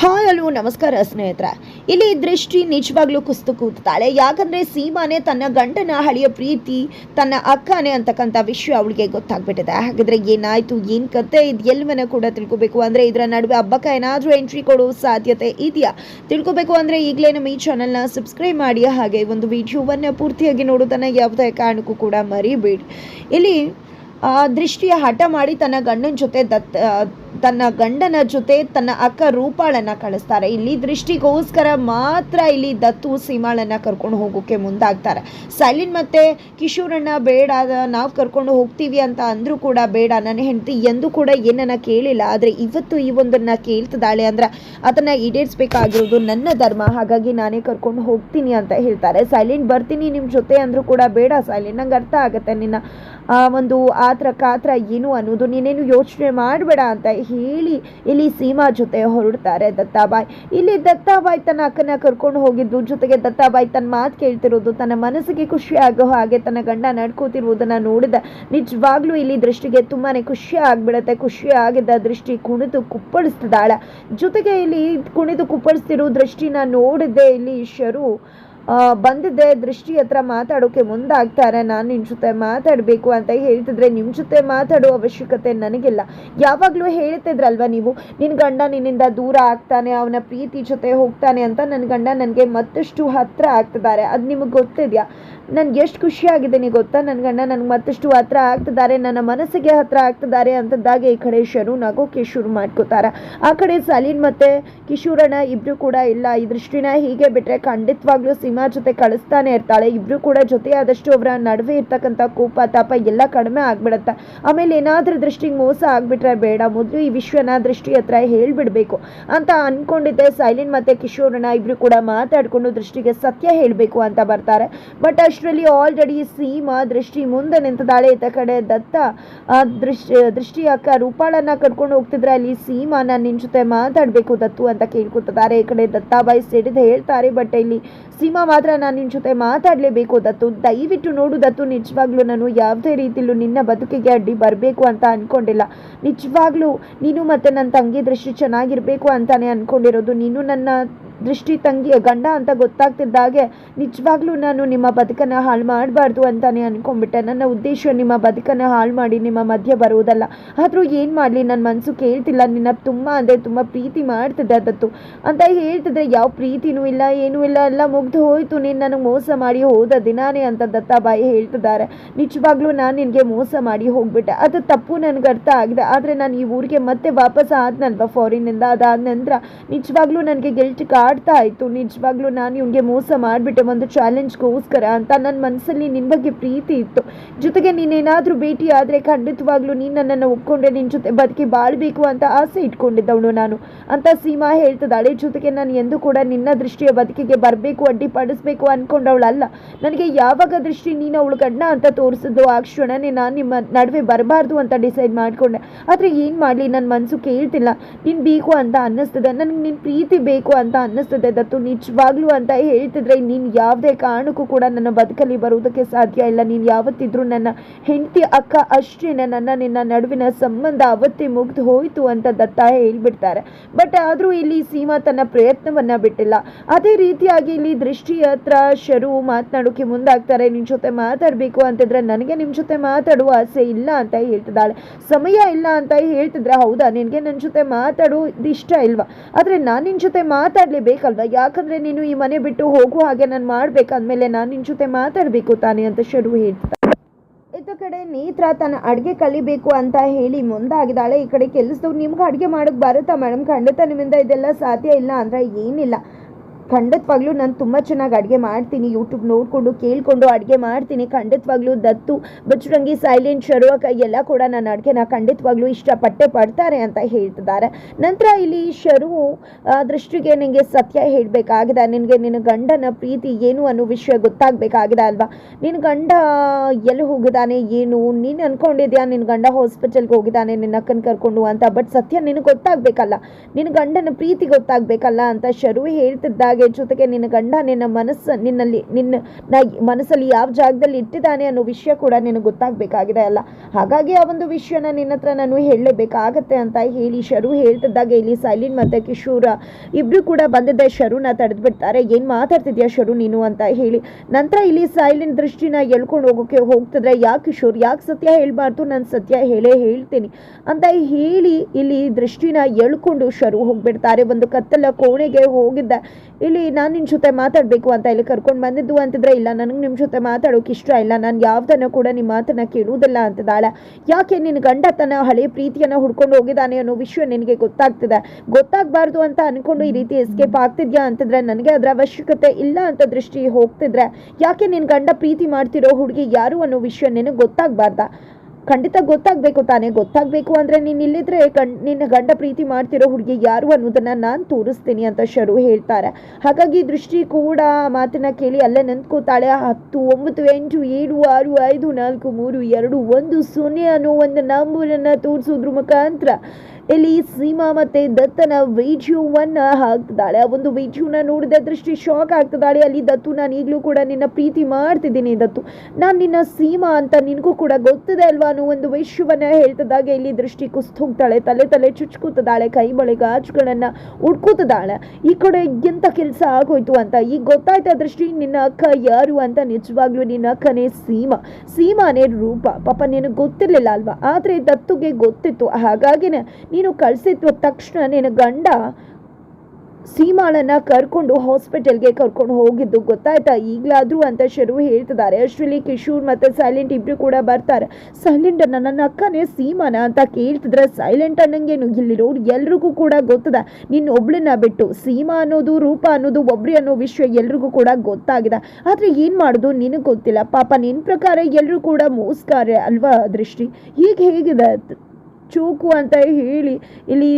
Hi hello ನಮಸ್ಕಾರ ಸ್ನೇಹಿತರ. ಇಲ್ಲಿ ದೃಷ್ಟಿ ನಿಜವಾಗ್ಲೂ ಕುಸ್ತು ಕೂತಾಳೆ ಯಾಕಂದ್ರೆ ಸೀಮಾನೆ ತನ್ನ ಗಂಡನ ಹಳೆಯ ಪ್ರೀತಿ, ತನ್ನ ಅಕ್ಕನೇ ಅಂತಕ್ಕಂಥ ವಿಷಯ ಅವಳಿಗೆ ಗೊತ್ತಾಗ್ಬಿಟ್ಟಿದೆ. ಹಾಗಾದ್ರೆ ಏನಾಯ್ತು, ಏನ್ ಕತೆ ಇದು ಎಲ್ಲವನ್ನ ಕೂಡ ತಿಳ್ಕೊಬೇಕು ಅಂದ್ರೆ ಇದರ ನಡುವೆ ಹಬ್ಬಕ್ಕ ಏನಾದ್ರೂ ಎಂಟ್ರಿ ಕೊಡೋ ಸಾಧ್ಯತೆ ಇದೆಯಾ? ತಿಳ್ಕೊಬೇಕು ಅಂದ್ರೆ ಈಗಲೇ ನಮ್ಮ ಈ ಚಾನಲ್ನ ಸಬ್ಸ್ಕ್ರೈಬ್ ಮಾಡಿ. ಹಾಗೆ ಒಂದು ವಿಡಿಯೋವನ್ನ ಪೂರ್ತಿಯಾಗಿ ನೋಡೋದನ್ನ ಯಾವುದೇ ಕಾರಣಕ್ಕೂ ಕೂಡ ಮರಿಬೇಡಿ. ಇಲ್ಲಿ, ಆ, ದೃಷ್ಟಿಯ ಹಠ ಮಾಡಿ ತನ್ನ ಗಂಡನ ಜೊತೆ ದತ್ತ ತನ್ನ ಗಂಡನ ಜೊತೆ ತನ್ನ ಅಕ್ಕ ರೂಪಾಳನ್ನ ಕಳಿಸ್ತಾರೆ. ಇಲ್ಲಿ ದೃಷ್ಟಿಗೋಸ್ಕರ ಮಾತ್ರ ಇಲ್ಲಿ ದತ್ತು ಸೀಮಾಳನ್ನ ಕರ್ಕೊಂಡು ಹೋಗೋಕೆ ಮುಂದಾಗ್ತಾರೆ. ಸೈಲಿನ್ ಮತ್ತೆ ಕಿಶೋರನ್ನ ಬೇಡ, ನಾವು ಕರ್ಕೊಂಡು ಹೋಗ್ತೀವಿ ಅಂತ ಅಂದ್ರೂ ಕೂಡ ಬೇಡ, ನನ್ನ ಹೆಂಡತಿ ಎಂದು ಕೂಡ ಏನನ್ನ ಕೇಳಿಲ್ಲ. ಆದರೆ ಇವತ್ತು ಈ ಒಂದನ್ನ ಕೇಳ್ತಿದ್ದಾಳೆ ಅಂದ್ರೆ ಅದನ್ನ ಈಡೇರಿಸಬೇಕಾಗಿರೋದು ನನ್ನ ಧರ್ಮ, ಹಾಗಾಗಿ ನಾನೇ ಕರ್ಕೊಂಡು ಹೋಗ್ತೀನಿ ಅಂತ ಹೇಳ್ತಾರೆ. ಸೈಲಿನ್, ಬರ್ತೀನಿ ನಿಮ್ಮ ಜೊತೆ ಅಂದ್ರೂ ಕೂಡ ಬೇಡ ಸೈಲೆಂಟ್ ನಂಗೆ ಅರ್ಥ ಆಗುತ್ತೆ. ನಿನ್ನ ಆ ಒಂದು ಆತ್ರ ಕಾತ್ರ ಏನು ಅನ್ನೋದು ನೀನೇನು ಯೋಚನೆ ಮಾಡಬೇಡ ಅಂತ ಹೇಳಿ ಇಲ್ಲಿ ಸೀಮಾ ಜೊತೆ ಹೊರಡ್ತಾರೆ ದತ್ತಾಬಾಯ್. ಇಲ್ಲಿ ದತ್ತಾಬಾಯ್ ತನ್ನ ಅಕ್ಕನ ಕರ್ಕೊಂಡು ಹೋಗಿದ್ದು, ಜೊತೆಗೆ ದತ್ತಾಬಾಯ್ ತನ್ನ ಮಾತು ಕೇಳ್ತಿರೋದು, ತನ್ನ ಮನಸ್ಸಿಗೆ ಖುಷಿ ಆಗೋ ಹಾಗೆ ತನ್ನ ಗಂಡ ನಡ್ಕೋತಿರುವುದನ್ನು ನೋಡಿದ ನಿಜವಾಗ್ಲೂ ಇಲ್ಲಿ ದೃಷ್ಟಿಗೆ ತುಂಬಾನೇ ಖುಷಿ ಆಗ್ಬಿಡತ್ತೆ, ಖುಷಿ ಆಗಿದ್ದ ದೃಷ್ಟಿ ಕುಣಿದು ಕುಪ್ಪಳಿಸ್ತದಾಳ ಜೊತೆಗೆ ಇಲ್ಲಿ ಕುಣಿದು ಕುಪ್ಪಳಿಸ್ತಿರೋ ದೃಷ್ಟಿನ ನೋಡಿದೆ ಇಲ್ಲಿ ಶರು ಬಂದಿದ್ದೆ, ದೃಷ್ಟಿ ಹತ್ರ ಮಾತಾಡೋಕೆ ಮುಂದಾಗ್ತಾರೆ. ನಾನು ನಿನ್ನ ಜೊತೆ ಮಾತಾಡಬೇಕು ಅಂತ ಹೇಳ್ತಿದ್ರೆ ನಿಮ್ಮ ಜೊತೆ ಮಾತಾಡೋ ಅವಶ್ಯಕತೆ ನನಗಿಲ್ಲ. ಯಾವಾಗಲೂ ಹೇಳ್ತಿದ್ರಲ್ವ ನೀವು? ನಿನ್ನ ಗಂಡ ನಿನ್ನಿಂದ ದೂರ ಆಗ್ತಾನೆ, ಅವನ ಪ್ರೀತಿ ಜೊತೆ ಹೋಗ್ತಾನೆ ಅಂತ ನನ್ನ ಗಂಡ ನನಗೆ ಮತ್ತಷ್ಟು ಹತ್ರ ಆಗ್ತಿದ್ದಾರೆ. ಅದು ನಿಮಗೆ ಗೊತ್ತಿದೆಯಾ? ನನ್ಗೆ ಎಷ್ಟು ಖುಷಿಯಾಗಿದ್ದೀನಿ ಗೊತ್ತಾ? ನನ್ನ ಗಂಡ ನನಗೆ ಮತ್ತಷ್ಟು ಹತ್ರ ಆಗ್ತಿದ್ದಾರೆ, ನನ್ನ ಮನಸ್ಸಿಗೆ ಹತ್ರ ಆಗ್ತಿದ್ದಾರೆ ಅಂತದಾಗ ಈ ಕಡೆ ಶರು ನಗೋಕೆ ಶುರು ಮಾಡ್ಕೋತಾರೆ. ಆ ಕಡೆ ಸಲೀನ್ ಮತ್ತೆ ಕಿಶೋರಣ್ಣ ಇಬ್ರು ಕೂಡ ಇಲ್ಲ. ಈ ದೃಷ್ಟಿನ ಹೀಗೆ ಬಿಟ್ಟರೆ ಖಂಡಿತವಾಗ್ಲೂ ಸೀಮಾ ಜೊತೆ ಕಳಿಸ್ತಾನೆ ಇರ್ತಾಳೆ. ಇಬ್ರು ಕೂಡ ಜೊತೆ ಆದಷ್ಟು ಅವರ ನಡುವೆ ಇರ್ತಕ್ಕಂಥ ಕೋಪ, ತಾಪ ಎಲ್ಲ ಕಡಿಮೆ ಆಗ್ಬಿಡತ್ತೆ. ಆಮೇಲೆ ಏನಾದ್ರೂ ದೃಷ್ಟಿಗೆ ಮೋಸ ಆಗ್ಬಿಟ್ರೆ ಬೇಡ. ಮೊದಲು ಈ ವಿಶ್ವನ ದೃಷ್ಟಿ ಹತ್ರ ಹೇಳ್ಬಿಡ್ಬೇಕು ಅಂತ ಅನ್ಕೊಂಡಿದ್ದೆ. ಸೈಲಿನ್ ಮತ್ತೆ ಕಿಶೋರನ ಇಬ್ರು ಕೂಡ ಮಾತಾಡ್ಕೊಂಡು ದೃಷ್ಟಿಗೆ ಸತ್ಯ ಹೇಳಬೇಕು ಅಂತ ಬರ್ತಾರೆ. ಬಟ್ ಅಷ್ಟರಲ್ಲಿ ಆಲ್ರೆಡಿ ಸೀಮಾ ದೃಷ್ಟಿ ಮುಂದೆ ನಿಂತಿದ್ದಾಳೆ. ಇತ್ತ ಕಡೆ ದತ್ತ ದೃಷ್ಟಿ ದೃಷ್ಟಿ ಅಕ್ಕ ರೂಪಾಳನ್ನ ಕರ್ಕೊಂಡು ಹೋಗ್ತಿದ್ರೆ ಅಲ್ಲಿ ಸೀಮಾ ನಾನು ನಿನ್ ಜೊತೆ ಮಾತಾಡ್ಬೇಕು ದತ್ತು ಅಂತ ಕೇಳ್ಕೊತಿದ್ದಾರೆ. ಈ ಕಡೆ ದತ್ತಾಬಾಯಿ ಸಿಡಿದು ಹೇಳ್ತಾರೆ. ಬಟ್ ಇಲ್ಲಿ ಸೀಮಾ ಮಾತ್ರ ನಾನು ನಿನ್ನ ಜೊತೆ ಮಾತಾಡಲೇಬೇಕು ದತ್ತು. ದಯವಿಟ್ಟು ನೋಡು ದತ್ತು, ನಿಜವಾಗ್ಲೂ ನಾನು ಯಾವುದೇ ರೀತಿಲೂ ನಿನ್ನ ಬದುಕಿಗೆ ಅಡ್ಡಿ ಬರಬೇಕು ಅಂತ ಅಂದ್ಕೊಂಡಿಲ್ಲ ನಿಜವಾಗ್ಲೂ ನೀನು ಮತ್ತು ನನ್ನ ತಂಗಿ ದೃಷ್ಟಿ ಚೆನ್ನಾಗಿರಬೇಕು ಅಂತಲೇ ಅನ್ಕೊಂಡಿರೋದು. ನೀನು ನನ್ನ ದೃಷ್ಟಿ ತಂಗಿಯ ಗಂಡ ಅಂತ ಗೊತ್ತಾಗ್ತಿದ್ದಾಗೆ ನಿಜವಾಗ್ಲೂ ನಾನು ನಿಮ್ಮ ಬದುಕನ್ನು ಹಾಳು ಮಾಡಬಾರ್ದು ಅಂತಲೇ ಅಂದ್ಕೊಂಡ್ಬಿಟ್ಟೆ ನನ್ನ ಉದ್ದೇಶ ನಿಮ್ಮ ಬದುಕನ್ನು ಹಾಳು ಮಾಡಿ ನಿಮ್ಮ ಮಧ್ಯೆ ಬರುವುದಲ್ಲ. ಆದರೂ ಏನು ಮಾಡಲಿ? ನನ್ನ ಮನಸ್ಸು ಕೇಳ್ತಿಲ್ಲ. ನಿನ್ನ ತುಂಬ ಅಂದರೆ ತುಂಬ ಪ್ರೀತಿ ಮಾಡ್ತಿದ್ದೆ ಅದತ್ತು ಅಂತ ಹೇಳ್ತಿದ್ರೆ ಯಾವ ಪ್ರೀತಿನೂ ಇಲ್ಲ, ಏನೂ ಇಲ್ಲ. ಎಲ್ಲ ಮುಗ್ದು ಹೋಯ್ತು ನೀನು ನನಗೆ ಮೋಸ ಮಾಡಿ ಹೋದ ದಿನಾನೇ ಅಂತ ದತ್ತಾಬಾಯಿ ಹೇಳ್ತಿದ್ದಾರೆ. ನಿಜವಾಗ್ಲೂ ನಾನು ನಿನಗೆ ಮೋಸ ಮಾಡಿ ಹೋಗ್ಬಿಟ್ಟೆ. ಅದು ತಪ್ಪು ನನಗೆ ಅರ್ಥ ಆಗಿದೆ. ಆದರೆ ನಾನು ಈ ಊರಿಗೆ ಮತ್ತೆ ವಾಪಸ್ ಆದ್ನಲ್ವ ಫಾರಿನಿಂದ ಅದಾದ ನಂತರ ನಿಜವಾಗ್ಲೂ ನನಗೆ ಗೆಲ್ಟ್ ಕಾಡ್ತಾ ಇತ್ತು. ನಿಜವಾಗ್ಲೂ ನಾನು ಇವನಿಗೆ ಮೋಸ ಮಾಡಿಬಿಟ್ಟೆ ಒಂದು ಚಾಲೆಂಜ್ಗೋಸ್ಕರ ಅಂತ ನನ್ನ ಮನಸ್ಸಲ್ಲಿ ನಿನ್ನ ಬಗ್ಗೆ ಪ್ರೀತಿ ಇತ್ತು. ಜೊತೆಗೆ ನೀನೇನಾದರೂ ಭೇಟಿ ಆದರೆ ಖಂಡಿತವಾಗ್ಲೂ ನೀನು ನನ್ನನ್ನು ಒಪ್ಕೊಂಡೆ ನಿನ್ನ ಜೊತೆ ಬದುಕಿ ಬಾಳ್ಬೇಕು ಅಂತ ಆಸೆ ಇಟ್ಕೊಂಡಿದ್ದವಳು ನಾನು. ಅಂತ ಸೀಮಾ ಹೇಳ್ತಿದ್ದಾಳೆ. ಜೊತೆಗೆ ನಾನು ಎಂದೂ ಕೂಡ ನಿನ್ನ ದೃಷ್ಟಿಯ ಬದುಕಿಗೆ ಬರಬೇಕು ಅಡ್ಡಿಪಡಿಸ್ಬೇಕು ಅನ್ಕೊಂಡವಳಲ್ಲ. ನನಗೆ ಯಾವಾಗ ದೃಷ್ಟಿ ನೀನು ಅವಳು ಗಂಡ ಅಂತ ತೋರಿಸಿದ್ದು ಆ ಕ್ಷಣನೇ ನಾನು ನಿಮ್ಮ ನಡುವೆ ಬರಬಾರ್ದು ಅಂತ ಡಿಸೈಡ್ ಮಾಡಿಕೊಂಡೆ. ಆದರೆ ಏನು ಮಾಡಲಿ? ನನ್ನ ಮನಸ್ಸು ಕೇಳ್ತಿಲ್ಲ. ನೀನು ಬೇಕು ಅಂತ ಅನ್ನಿಸ್ತದೆ. ನನಗೆ ನಿನ್ನ ಪ್ರೀತಿ ಬೇಕು ಅಂತ ಅನ್ನಿಸ್ತದೆ. ದತ್ತು ನಿಜವಾಗ್ಲೂ ಅಂತ ಹೇಳ್ತಿದ್ರೆ ನೀನು ಯಾವುದೇ ಕಾರಣಕ್ಕೂ ಕೂಡ ನನ್ನ ಬದುಕಲ್ಲಿ ಬರುವುದಕ್ಕೆ ಸಾಧ್ಯ ಇಲ್ಲ. ನೀನು ಯಾವತ್ತಿದ್ರೂ ನನ್ನ ಹೆಂಡತಿ, ಅಕ್ಕ ಅಷ್ಟೇ ನನ್ನ ನಿನ್ನ ನಡುವಿನ ಸಂಬಂಧ ಅವತ್ತೇ ಮುಗ್ದು ಹೋಯಿತು ಅಂತ ದತ್ತ ಹೇಳ್ಬಿಡ್ತಾರೆ. ಬಟ್ ಆದರೂ ಇಲ್ಲಿ ಸೀಮಾ ತನ್ನ ಪ್ರಯತ್ನವನ್ನ ಬಿಟ್ಟಿಲ್ಲ. ಅದೇ ರೀತಿಯಾಗಿ ಇಲ್ಲಿ ದೃಷ್ಟಿ ಹತ್ರ ಶರು ಮಾತನಾಡೋಕೆ ಮುಂದಾಗ್ತಾರೆ. ನಿನ್ನ ಜೊತೆ ಮಾತಾಡಬೇಕು ಅಂತಿದ್ರೆ ನನಗೆ ನಿಮ್ಮ ಜೊತೆ ಮಾತಾಡುವ ಆಸೆ ಇಲ್ಲ ಅಂತ ಹೇಳ್ತಿದ್ದಾಳೆ. ಸಮಯ ಇಲ್ಲ ಅಂತ ಹೇಳ್ತಿದ್ರೆ ಹೌದಾ? ನಿನಗೆ ನನ್ನ ಜೊತೆ ಮಾತಾಡೋದು ಇಷ್ಟ ಇಲ್ವಾ? ಆದರೆ ನಾನು ನಿನ್ನ ಜೊತೆ ಮಾತಾಡಲೇಬೇಕಲ್ವಾ? ಯಾಕಂದರೆ ನೀನು ಈ ಮನೆ ಬಿಟ್ಟು ಹೋಗುವ ಹಾಗೆ ನಾನು ಮಾಡಬೇಕಂದಮೇಲೆ ನಾನು ನಿನ್ನ ಜೊತೆ ಮಾತಾಡಬೇಕು ತಾನೇ ಅಂತ ಶರು ಹೇಳ್ತಿದ್ದ ಇತ್ತ ಕಡೆ ನೇತ್ರ ತನ್ನ ಅಡುಗೆ ಕಲಿಬೇಕು ಅಂತ ಹೇಳಿ ಮುಂದಾಗಿದ್ದಾಳೆ. ಈ ಕಡೆ ಕೆಲಸದವ್ರು ನಿಮ್ಗೆ ಅಡುಗೆ ಮಾಡೋಕ್ಕೆ ಬರುತ್ತಾ ಮೇಡಮ್ ಖಂಡಿತ ನಿಮ್ಮಿಂದ ಇದೆಲ್ಲ ಸಾಧ್ಯ ಇಲ್ಲ ಅಂದರೆ ಏನಿಲ್ಲ. ಖಂಡಿತವಾಗ್ಲೂ ನಾನು ತುಂಬ ಚೆನ್ನಾಗಿ ಅಡುಗೆ ಮಾಡ್ತೀನಿ ಯೂಟ್ಯೂಬ್ ನೋಡಿಕೊಂಡು, ಕೇಳಿಕೊಂಡು ಅಡುಗೆ ಮಾಡ್ತೀನಿ. ಖಂಡಿತವಾಗ್ಲೂ ದತ್ತು, ಬಚ್ಚರಂಗಿ, ಸೈಲೆಂಟ್ ಕೈ ಎಲ್ಲ ಕೂಡ ನನ್ನ ಅಡುಗೆನ ಖಂಡಿತವಾಗ್ಲೂ ಇಷ್ಟಪಟ್ಟೆ ಪಡ್ತಾರೆ ಅಂತ ಹೇಳ್ತಿದ್ದಾರೆ. ನಂತರ ಇಲ್ಲಿ ಶರು ದೃಷ್ಟಿಗೆ ನಿನಗೆ ಸತ್ಯ ಹೇಳಬೇಕಾಗಿದೆ. ನಿನಗೆ ನಿನ್ನ ಗಂಡನ ಪ್ರೀತಿ ಏನು ಅನ್ನೋ ವಿಷಯ ಗೊತ್ತಾಗಬೇಕಾಗಿದೆ ಅಲ್ವಾ? ನಿನ್ನ ಗಂಡ ಎಲ್ಲಿ ಹೋಗಿದ್ದಾನೆ, ಏನು? ನೀನು ಅಂದ್ಕೊಂಡಿದ್ಯಾ ನಿನ್ನ ಗಂಡ ಹಾಸ್ಪಿಟಲ್ಗೆ ಹೋಗಿದ್ದಾನೆ, ನಿನ್ನ ಅಕ್ಕನ ಕರ್ಕೊಂಡು ಅಂತ? ಬಟ್ ಸತ್ಯ ನಿನಗೆ ಗೊತ್ತಾಗಬೇಕಲ್ಲ. ನಿನ್ನ ಗಂಡನ ಪ್ರೀತಿ ಗೊತ್ತಾಗಬೇಕಲ್ಲ ಅಂತ ಶರು ಹೇಳ್ತಿದ್ದಾಗ. ಹಾಗೆ ಜೊತೆಗೆ ನಿನ್ನ ಗಂಡ ನಿನ್ನ ಮನಸ್ಸು ನಿನ್ನಲ್ಲಿ ನಿನ್ನ ಮನಸ್ಸಲ್ಲಿ ಯಾವ ಜಾಗದಲ್ಲಿ ಇಟ್ಟಿದ್ದಾನೆ ಅನ್ನೋ ವಿಷಯ ಕೂಡ ನಿನಗೆ ಗೊತ್ತಾಗಬೇಕಾಗಿದೆ ಅಲ್ಲ? ಹಾಗಾಗಿ ಆ ಒಂದು ವಿಷಯನ ನಿನ್ನ ಹತ್ರ ನಾನು ಹೇಳಲೇಬೇಕಾಗತ್ತೆ ಅಂತ ಹೇಳಿ ಶರು ಹೇಳ್ತಿದ್ದಾಗ. ಇಲ್ಲಿ ಸೈಲಿನ್ ಮತ್ತು ಕಿಶೋರ ಇಬ್ಬರು ಕೂಡ ಬಂದಿದ್ದ. ಶರುನ ತಡೆದು ಬಿಡ್ತಾರೆ ಏನು ಮಾತಾಡ್ತಿದ್ಯಾ ಶರು ನೀನು ಅಂತ ಹೇಳಿ. ನಂತರ ಇಲ್ಲಿ ಸೈಲಿನ್ ದೃಷ್ಟಿನ ಎಳ್ಕೊಂಡು ಹೋಗೋಕ್ಕೆ ಹೋಗ್ತಿದ್ರೆ, ಯಾಕೆ ಕಿಶೋರ್? ಯಾಕೆ ಸತ್ಯ ಹೇಳಬಾರ್ದು? ನಾನು ಸತ್ಯ ಹೇಳೇ ಹೇಳ್ತೀನಿ ಅಂತ ಹೇಳಿ ಇಲ್ಲಿ ದೃಷ್ಟಿನ ಎಳ್ಕೊಂಡು ಶರು ಹೋಗ್ಬಿಡ್ತಾರೆ. ಒಂದು ಕತ್ತಲ ಕೋಣೆಗೆ ಹೋಗಿದ್ದ ಇಲ್ಲಿ ನಾನು ನಿನ್ನ ಜೊತೆ ಮಾತಾಡಬೇಕು ಅಂತ ಇಲ್ಲಿ ಕರ್ಕೊಂಡು ಬಂದಿದ್ದು ಅಂತಿದ್ರೆ ಇಲ್ಲ, ನನಗೆ ನಿಮ್ಮ ಜೊತೆ ಮಾತಾಡೋಕೆ ಇಷ್ಟ ಇಲ್ಲ, ನಾನು ಯಾವ್ದನ್ನ ಕೂಡ ನಿಮ್ಮ ಮಾತನ್ನ ಕೇಳುವುದಿಲ್ಲ ಅಂತಿದ್ದಾಳೆ. ಯಾಕೆ ನಿನ್ನ ಗಂಡ ತನ್ನ ಹಳೆ ಪ್ರೀತಿಯನ್ನ ಹುಡ್ಕೊಂಡು ಹೋಗಿದ್ದಾನೆ ಅನ್ನೋ ವಿಷಯ ನಿನಗೆ ಗೊತ್ತಾಗ್ತಿದೆ. ಗೊತ್ತಾಗಬಾರ್ದು ಅಂತ ಅನ್ಕೊಂಡು ಈ ರೀತಿ ಎಸ್ಕೇಪ್ ಆಗ್ತಿದ್ಯಾ ಅಂತಿದ್ರೆ ನನಗೆ ಅದರ ಅವಶ್ಯಕತೆ ಇಲ್ಲ ಅಂತ ದೃಷ್ಟಿ ಹೋಗ್ತಿದ್ರೆ ಯಾಕೆ ನಿನ್ನ ಗಂಡ ಪ್ರೀತಿ ಮಾಡ್ತಿರೋ ಹುಡುಗಿ ಯಾರು ಅನ್ನೋ ವಿಷಯ ನಿನಗೆ ಗೊತ್ತಾಗಬಾರ್ದಾ? ಖಂಡಿತ ಗೊತ್ತಾಗಬೇಕು ತಾನೇ. ಗೊತ್ತಾಗಬೇಕು ಅಂದರೆ ನೀನು ಇಲ್ಲಿದ್ರೆ ನಿನ್ನ ಗಂಡ ಪ್ರೀತಿ ಮಾಡ್ತಿರೋ ಹುಡುಗಿ ಯಾರು ಅನ್ನೋದನ್ನ ನಾನು ತೋರಿಸ್ತೀನಿ ಅಂತ ಶರು ಹೇಳ್ತಾರೆ. ಹಾಗಾಗಿ ದೃಷ್ಟಿ ಕೂಡ ಮಾತನ್ನ ಕೇಳಿ ಅಲ್ಲೇ ನಿಂತ್ಕೋತಾಳೆ. ಹತ್ತು, ಒಂಬತ್ತು, ಎಂಟು, ಏಳು, ಆರು, ಐದು, ನಾಲ್ಕು, ಮೂರು, ಎರಡು, ಒಂದು, ಸೊನ್ನೆ ಅನ್ನೋ ಒಂದು ನಂಬರನ್ನು ತೋರಿಸೋದ್ರ ಮುಖಾಂತರ ಇಲ್ಲಿ ಸೀಮಾ ಮತ್ತೆ ದತ್ತನ ವಿಡಿಯೋವನ್ನ ಹಾಕ್ತಿದ್ದಾಳೆ ಆ ಒಂದು ವಿಡಿಯೋನ ನೋಡಿದ ದೃಷ್ಟಿ ಶಾಕ್ ಆಗ್ತಿದ್ದಾಳೆ ಅಲ್ಲಿ ದತ್ತು ನಾನು ಈಗಲೂ ಕೂಡ ನಿನ್ನ ಪ್ರೀತಿ ಮಾಡ್ತಿದ್ದೀನಿ ದತ್ತು. ನಾನು ನಿನ್ನ ಸೀಮಾ ಅಂತ ನಿನಗೂ ಕೂಡ ಗೊತ್ತಿದೆ ಅಲ್ವಾ ಅನ್ನೋ ಒಂದು ವಿಷಯವನ್ನ ಹೇಳ್ತಿದ್ದಾಗ ಇಲ್ಲಿ ದೃಷ್ಟಿ ಕುಸ್ತು ಹೋಗ್ತಾಳೆ ತಲೆ ತಲೆ ಚುಚ್ಕೋತಿದ್ದಾಳೆ ಕೈ ಬಳಿ ಗಾಜುಗಳನ್ನ ಈ ಕಡೆ ಎಂತ ಕೆಲಸ ಆಗೋಯ್ತು ಅಂತ? ಈಗ ಗೊತ್ತಾಯ್ತಾ ದೃಷ್ಟಿ, ನಿನ್ನ ಅಕ್ಕ ಯಾರು ಅಂತ? ನಿಜವಾಗ್ಲೂ ನಿನ್ನ ಅಕ್ಕನೇ ಸೀಮಾ. ಸೀಮಾನೇ ರೂಪ. ಪಾಪ, ನಿನಗೆ ಗೊತ್ತಿರಲಿಲ್ಲ ಅಲ್ವಾ? ಆದರೆ ದತ್ತುಗೆ ಗೊತ್ತಿತ್ತು. ಹಾಗಾಗಿನೇ ನೀನು ಕಳಿಸಿದ ತಕ್ಷಣ ನಿನ್ನ ಗಂಡ ಸೀಮಾಳನ್ನ ಕರ್ಕೊಂಡು ಹಾಸ್ಪಿಟಲ್ಗೆ ಕರ್ಕೊಂಡು ಹೋಗಿದ್ದು. ಗೊತ್ತಾಯ್ತಾ? ಈಗಲಾದ್ರೂ ಅಂತ ಶರು ಹೇಳ್ತಿದ್ದಾರೆ. ಅಷ್ಟರಲ್ಲಿ ಕಿಶೋರ್ ಮತ್ತೆ ಸೈಲೆಂಟ್ ಇಬ್ರು ಕೂಡ ಬರ್ತಾರೆ. ಸೈಲೆಂಟ್ ಅನ್ನ ನನ್ನ ಅಕ್ಕನೇ ಸೀಮಾನ ಅಂತ ಕೇಳ್ತಿದ್ರೆ ಸೈಲೆಂಟ್ ಅನ್ನಂಗೇನು ಇಲ್ಲಿರೋರು ಎಲ್ರಿಗೂ ಕೂಡ ಗೊತ್ತದ. ನಿನ್ನ ಒಬ್ಳನ್ನ ಬಿಟ್ಟು ಸೀಮಾ ಅನ್ನೋದು, ರೂಪ ಅನ್ನೋದು, ಒಬ್ರಿ ಅನ್ನೋ ವಿಷಯ ಎಲ್ರಿಗೂ ಕೂಡ ಗೊತ್ತಾಗಿದೆ. ಆದ್ರೆ ಏನ್ ಮಾಡೋದು? ನಿನಗೆ ಗೊತ್ತಿಲ್ಲ. ಪಾಪ ನಿನ್ ಪ್ರಕಾರ ಎಲ್ಲರೂ ಕೂಡ ಮೋಸ್ಕಾರ ಅಲ್ವಾ ದೃಷ್ಟಿ? ಈಗ ಹೇಗಿದೆ ಚೂಕು ಅಂತ ಹೇಳಿ ಇಲ್ಲಿ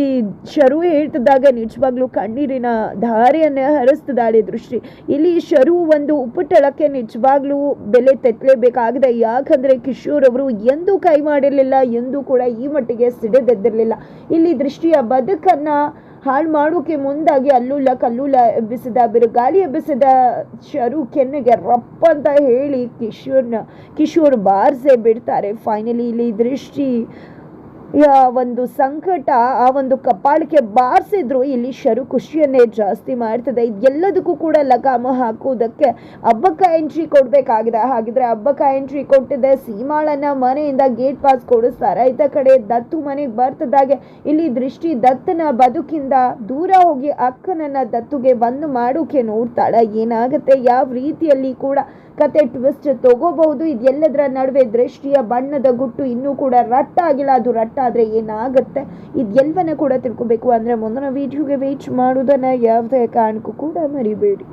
ಶರು ಹೇಳ್ತಿದ್ದಾಗ ನಿಜವಾಗ್ಲೂ ಕಣ್ಣೀರಿನ ಧಾರೆಯನ್ನೇ ಹರಿಸ್ತಿದ್ದಾಳೆ ದೃಷ್ಟಿ. ಇಲ್ಲಿ ಶರು ಒಂದು ಉಪಟಳಕ್ಕೆ ನಿಜವಾಗ್ಲೂ ಬೆಲೆ ತೆತ್ತಲೇಬೇಕಾಗಿದೆ ಯಾಕಂದ್ರೆ ಕಿಶೋರ್ ಅವರು ಎಂದೂ ಕೈ ಮಾಡಿರಲಿಲ್ಲ, ಎಂದೂ ಕೂಡ ಈ ಮಟ್ಟಿಗೆ ಸಿಡಿದೆದ್ದಿರಲಿಲ್ಲ. ಇಲ್ಲಿ ದೃಷ್ಟಿಯ ಬದುಕನ್ನ ಹಾಳು ಮಾಡೋಕೆ ಮುಂದಾಗಿ ಅಲ್ಲೂಲ ಕಲ್ಲೂಲ ಎಬ್ಬಿಸಿದ, ಬಿರುಗಾಳಿ ಎಬ್ಬಿಸಿದ ಶರು ಕೆನ್ನೆಗೆ ರಪ್ಪ ಅಂತ ಹೇಳಿ ಕಿಶೋರ್ನ, ಕಿಶೋರ್ ಬಾರ್ಸೆ ಬಿಡ್ತಾರೆ. ಫೈನಲಿ ಇಲ್ಲಿ ದೃಷ್ಟಿ ಒಂದು ಸಂಕಟ ಆ ಒಂದು ಕಪಾಳಿಕೆ ಬಾರಿಸಿದ್ರು, ಇಲ್ಲಿ ಶರು ಖುಷಿಯನ್ನೇ ಜಾಸ್ತಿ ಮಾಡ್ತದೆ. ಎಲ್ಲದಕ್ಕೂ ಕೂಡ ಲಗಾಮ ಹಾಕುವುದಕ್ಕೆ ಹಬ್ಬಕ್ಕ ಎಂಟ್ರಿ ಕೊಡಬೇಕಾಗಿದೆ. ಹಾಗಿದ್ರೆ ಹಬ್ಬಕ್ಕ ಎಂಟ್ರಿ ಕೊಟ್ಟಿದೆ ಸೀಮಾಳನ್ನ ಮನೆಯಿಂದ ಗೇಟ್ ಪಾಸ್ ಕೊಡಿಸ್ತಾರೆ. ಈತ ಕಡೆ ದತ್ತು ಮನೆಗೆ ಬರ್ತದಾಗೆ. ಇಲ್ಲಿ ದೃಷ್ಟಿ ದತ್ತನ ಬದುಕಿಂದ ದೂರ ಹೋಗಿ ಅಕ್ಕನನ್ನ ದತ್ತುಗೆ ಬಂದು ಮಾಡೋಕೆ ನೋಡ್ತಾಳೆ. ಏನಾಗುತ್ತೆ? ಯಾವ ರೀತಿಯಲ್ಲಿ ಕೂಡ ಕತೆ ಟ್ವಿಸ್ಟ್ ತಗೋಬಹುದು. ಇದೆಲ್ಲದರ ನಡುವೆ ದೃಷ್ಟಿಯ ಬಣ್ಣದ ಗುಟ್ಟು ಇನ್ನೂ ಕೂಡ ರಟ್ಟ ಆಗಿಲ್ಲ. ಅದು ರಟ್ಟ ಆದರೆ ಏನಾಗುತ್ತೆ? ಇದೆಲ್ಲವನ್ನ ಕೂಡ ತಿಳ್ಕೊಬೇಕು. ಅಂದರೆ ಮುಂದಿನ ವಿಡಿಯೋಗೆ ವೇಟ್ ಮಾಡೋದನ್ನು ಯಾವುದೇ ಕಾರಣಕ್ಕೂ ಕೂಡ ಮರಿಬೇಡಿ.